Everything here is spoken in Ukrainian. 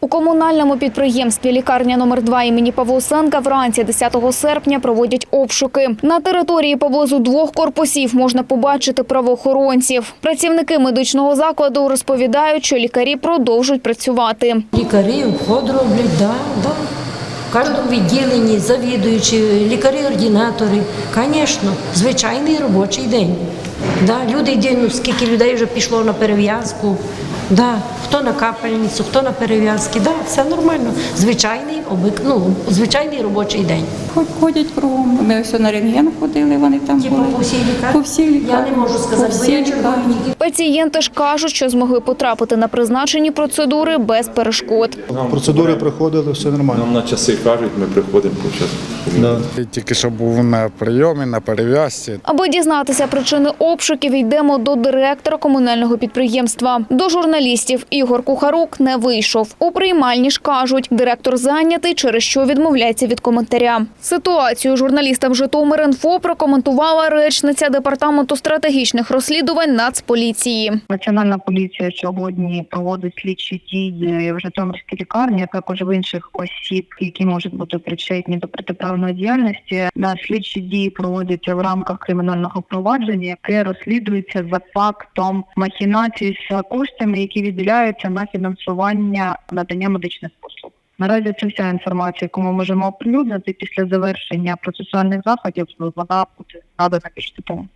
У комунальному підприємстві лікарня номер 2 імені Павлусенка вранці 10 серпня проводять обшуки. На території поблизу двох корпусів можна побачити правоохоронців. Працівники медичного закладу розповідають, що лікарі продовжують працювати. Лікарі вход роблять, да, да. В кожному відділенні завідуючі, лікарі-ординатори. Звісно, звичайний робочий день. Да, люди йдуть, ну, скільки людей вже пішло на перев'язку. Да, хто на капельницю, хто на перев'язки. Да, все нормально. Звичайний, обик, ну, звичайний робочий день. Хоч ходять кругом. Ми ось на рентген ходили, вони там Типу, були. по всій лікарні? По всій лікарні. Я не можу сказати, По бо всій я лікарні. Пацієнти ж кажуть, що змогли потрапити на призначені процедури без перешкод. Процедури проходили, все нормально. Нам на часи кажуть, ми приходимо по час. Да. Тільки що був на прийомі, на перев'язці. Аби дізнатися причини обшуків, йдемо до директора комунального підприємства. До журналістів Ігор Кухарук не вийшов. У приймальні ж кажуть, директор зайнятий, через що відмовляється від коментаря. Ситуацію журналістам Житомир.Інфо прокоментувала речниця департаменту стратегічних розслідувань Нацполіції. Національна поліція сьогодні проводить слідчі дії в Житомирській лікарні, а також в інших осіб, які можуть бути причетні до протиправної діяльності. На слідчі дії проводяться в рамках кримінального провадження, розслідується за фактом махінації з коштами, які відділяються на фінансування надання медичних послуг. Наразі це вся інформація, яку ми можемо оприлюднити після завершення процесуальних заходів. Вона буде надана більш детально.